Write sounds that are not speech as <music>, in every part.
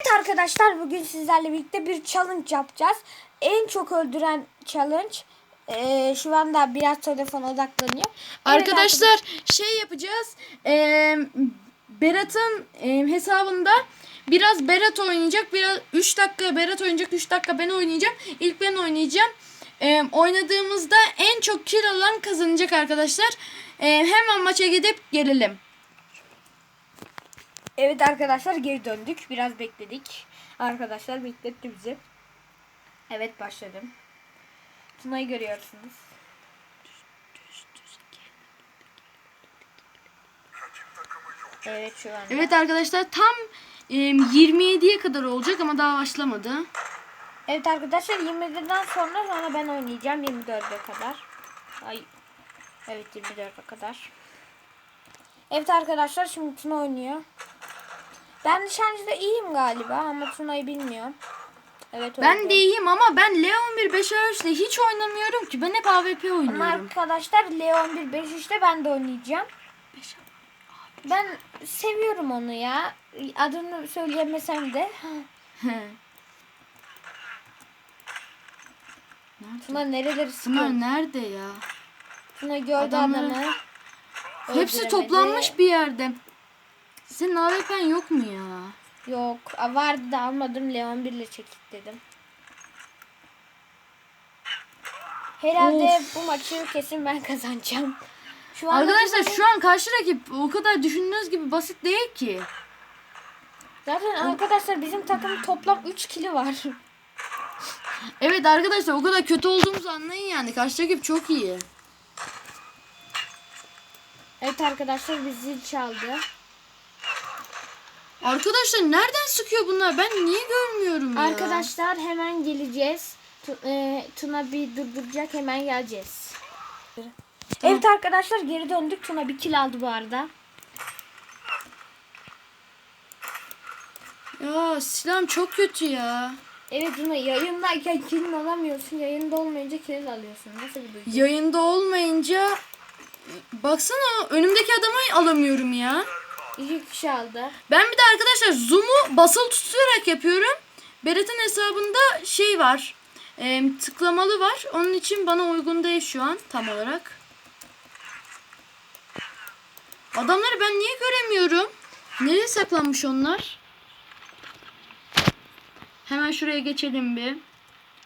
Evet arkadaşlar bugün sizlerle birlikte bir challenge yapacağız. En çok öldüren challenge. Ee, şu anda biraz telefon odaklanıyor. Evet Arkadaşlar şey yapacağız. Eee Berat'ın eee, hesabında biraz Berat oynayacak. Biraz 3 dakika Berat oynayacak. 3 dakika ben oynayacağım. İlk ben oynayacağım. Eee, oynadığımızda en çok kill alan kazanacak arkadaşlar. Eee, hemen maça gidip gelelim. Evet arkadaşlar geri döndük. Biraz bekledik. Arkadaşlar bekletti bizi. Evet başladım. Tuna'yı görüyorsunuz. Evet şu anda. Evet arkadaşlar tam eee, 27'ye kadar olacak ama daha başlamadı. Evet arkadaşlar 21'den sonra sonra ben oynayacağım 24'e kadar. Ay. Evet 24'e kadar. Evet arkadaşlar şimdi Tuna oynuyor. Ben nişancıda iyiyim galiba ama Tuna'yı bilmiyorum. Evet Ben de iyiyim ama ben Leon 1 5 ile hiç oynamıyorum ki. Ben hep AWP Ama oynuyorum. arkadaşlar Leon 1 5 işte ben de oynayacağım. Ben seviyorum onu ya. Adını söyleyemesem de. <laughs> Tuna nereleri sıkıyor? nerede ya? Tuna gördü Adamları- adamı. Hepsi toplanmış bir yerde. Senin AWP'n yok mu ya? Yok. Vardı da almadım. Leon 1 ile çekik dedim. Herhalde bu maçı kesin ben <laughs> kazanacağım. Şu Arkadaşlar şu an karşı rakip o kadar düşündüğünüz gibi basit değil ki. Zaten arkadaşlar bizim takım toplam 3 kili var. <laughs> Evet arkadaşlar o kadar kötü olduğumuzu anlayın yani. Karşı rakip çok iyi. Evet arkadaşlar biz zil çaldı. Arkadaşlar nereden sıkıyor bunlar? Ben niye görmüyorum ya? Arkadaşlar hemen geleceğiz. Tu- e, Tuna bir durduracak hemen geleceğiz. Evet arkadaşlar geri döndük. Tuna bir kill aldı bu arada. Ya silahım çok kötü ya. Evet Tuna yayındayken kill alamıyorsun. Yayında olmayınca kill alıyorsun. Nasıl bir duygu? Yayında olmayınca baksana önümdeki adamı alamıyorum ya. İki kişi aldı. Ben bir de arkadaşlar zoom'u basılı tutarak yapıyorum. Berat'ın hesabında şey var. e, tıklamalı var. Onun için bana uygun değil şu an tam olarak. Adamları ben niye göremiyorum? Nereye saklanmış onlar? Hemen şuraya geçelim bir.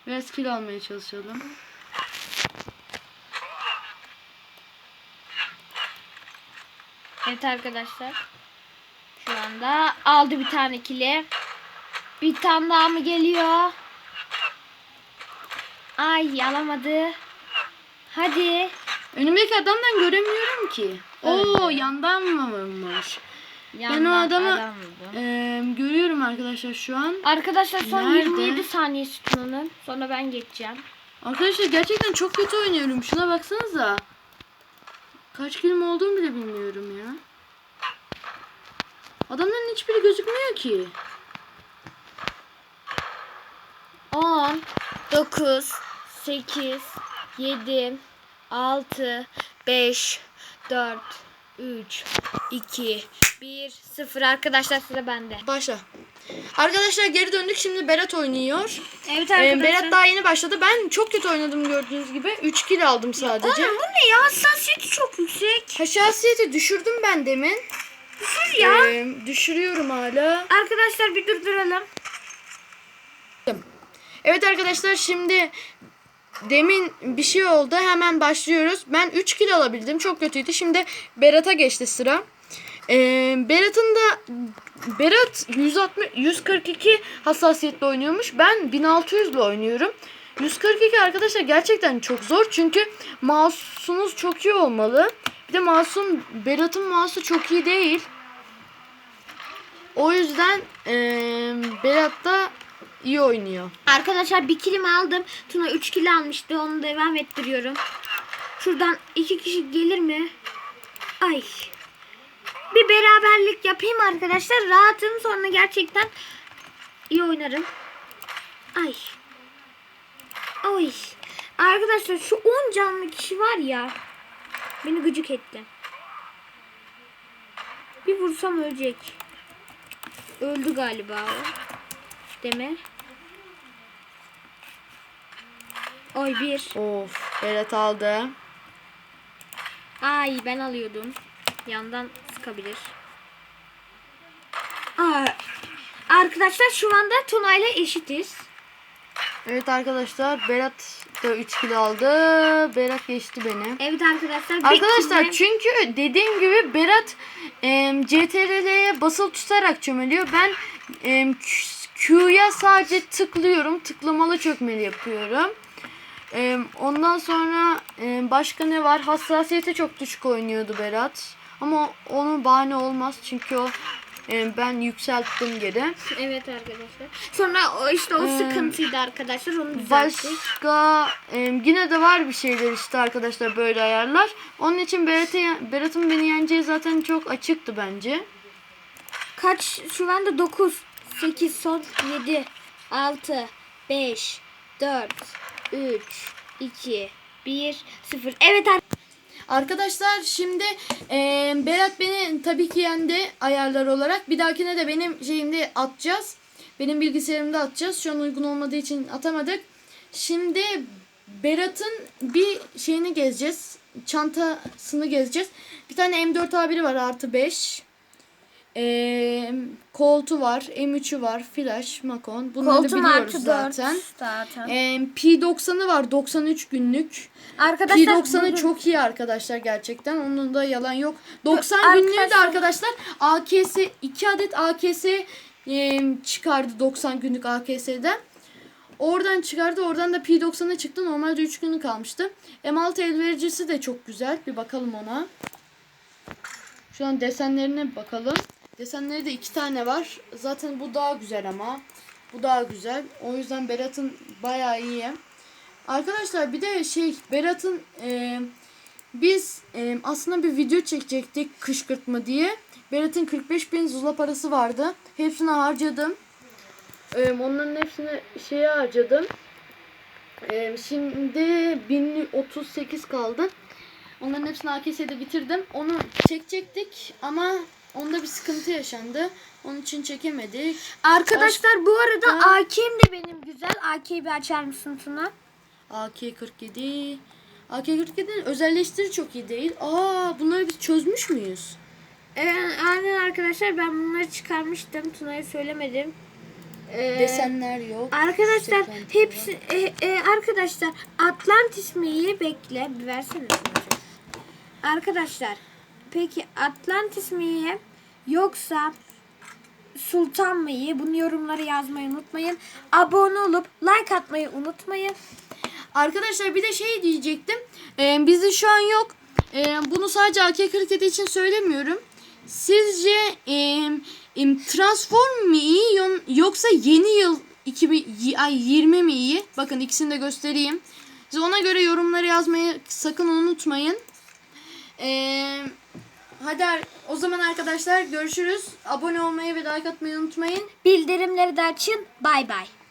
Biraz kill almaya çalışalım. Evet arkadaşlar. Şu anda aldı bir tane kili. Bir tane daha mı geliyor? Ay alamadı. Hadi. Önümdeki adamdan göremiyorum ki. Oo yandan mı vurmuş? Ben o Yandan adamı adam e, görüyorum arkadaşlar şu an. Arkadaşlar son Nerede? 27 saniye sütunun. Sonra ben geçeceğim. Arkadaşlar gerçekten çok kötü oynuyorum. Şuna baksanıza. Kaç kilim olduğunu bile bilmiyorum ya. Adamların hiçbiri gözükmüyor ki. 10, 9, 8, 7, 6, 5, 4, 3, 2, 1, 0. Arkadaşlar sıra bende. Başla. Arkadaşlar geri döndük. Şimdi Berat oynuyor. Evet Ee, Berat daha yeni başladı. Ben çok kötü oynadım gördüğünüz gibi. 3 kill aldım sadece. bu ne ya? Hassasiyeti çok yüksek. Hassasiyeti düşürdüm ben demin. Dur ya. Ee, düşürüyorum hala. Arkadaşlar bir durduralım. Evet arkadaşlar şimdi demin bir şey oldu. Hemen başlıyoruz. Ben 3 kill alabildim. Çok kötüydü. Şimdi Berat'a geçti sıra. Ee, Berat'ın da Berat 160 142 hassasiyetle oynuyormuş. Ben 1600 ile oynuyorum. 142 arkadaşlar gerçekten çok zor çünkü mouse'unuz çok iyi olmalı. Bir de mouse'un Berat'ın mouse'u çok iyi değil. O yüzden eee Berat da iyi oynuyor. Arkadaşlar bir kilimi aldım. Tuna 3 kilo almıştı. Onu devam ettiriyorum. Şuradan iki kişi gelir mi? Ay. Bir beraberlik yapayım arkadaşlar. Rahatım sonra gerçekten iyi oynarım. Ay. Ay. Arkadaşlar şu 10 canlı kişi var ya. Beni gıcık etti. Bir vursam ölecek. Öldü galiba o. deme. Oy bir. Of Berat aldı. Ay ben alıyordum. Yandan sıkabilir. Aa, arkadaşlar şu anda Tuna ile eşitiz. Evet arkadaşlar Berat da 3 kilo aldı. Berat geçti beni. Evet arkadaşlar. Arkadaşlar çünkü dediğim gibi Berat e, CTRL'ye basılı tutarak çömeliyor. Ben e, Q'ya sadece tıklıyorum. Tıklamalı çökmeli yapıyorum. E, ondan sonra e, başka ne var? Hassasiyeti çok düşük oynuyordu Berat. Ama onun bahane olmaz çünkü o e, ben yükselttim geri. Evet arkadaşlar. Sonra o işte o Ee, sıkıntıydı arkadaşlar. Onu düzelttik. Başka e, yine de var bir şeyler işte arkadaşlar böyle ayarlar. Onun için Berat'ı Berat'ın beni yeneceği zaten çok açıktı bence. Kaç? Şu anda 9, 8, son 7, 6, 5, 4, 3, 2, 1, 0. Evet arkadaşlar. Arkadaşlar şimdi e, Berat beni tabii ki yendi ayarlar olarak. Bir dahakine de benim şeyimde atacağız. Benim bilgisayarımda atacağız. Şu an uygun olmadığı için atamadık. Şimdi Berat'ın bir şeyini gezeceğiz. Çantasını gezeceğiz. Bir tane M4 A1'i var artı 5. E, koltu var. M3'ü var. Flash, Makon. Bunları Koltuğum biliyoruz artı 4 zaten. zaten. E, P90'ı var 93 günlük. Arkadaşlar P90'ı bugün- çok iyi arkadaşlar gerçekten. Onun da yalan yok. 90 Arkadaşlar- günlüğü de arkadaşlar AKS 2 adet AKS e, çıkardı 90 günlük AKS'den. Oradan çıkardı. Oradan da P90'a çıktı. Normalde 3 günü kalmıştı. M6 elvericisi de çok güzel. Bir bakalım ona. Şu an desenlerine bakalım. Desenleri de iki tane var. Zaten bu daha güzel ama. Bu daha güzel. O yüzden Berat'ın bayağı iyi. Arkadaşlar bir de şey Berat'ın e, biz e, aslında bir video çekecektik kışkırtma diye. Berat'ın 45 bin zula parası vardı. Hepsini harcadım. E, onların hepsini şeye harcadım. E, şimdi 1038 kaldı. Onların hepsini AKS'de bitirdim. Onu çekecektik ama onda bir sıkıntı yaşandı. Onun için çekemedik. Arkadaşlar bu arada Ha. AK'm de benim güzel. AK'yi bir açar mısın Tuna? AK-47. AK-47'nin özelleştiri çok iyi değil. Aa bunları biz çözmüş müyüz? Ee, aynen arkadaşlar ben bunları çıkarmıştım. Tuna'ya söylemedim. Ee, Desenler yok. Arkadaşlar hepsi e, e, arkadaşlar Atlantis miyi bekle bir versene. Arkadaşlar peki Atlantis miyi yoksa Sultan mıyı bunu yorumlara yazmayı unutmayın. Abone olup like atmayı unutmayın. Arkadaşlar bir de şey diyecektim. Ee, bizde şu an yok. Ee, bunu sadece AK-47 için söylemiyorum. Sizce e, e, Transform mi iyi yoksa yeni yıl 2020 mi iyi? Bakın ikisini de göstereyim. Siz ona göre yorumları yazmayı sakın unutmayın. Ee, hadi o zaman arkadaşlar görüşürüz. Abone olmayı ve like atmayı unutmayın. Bildirimleri de açın. Bay bay.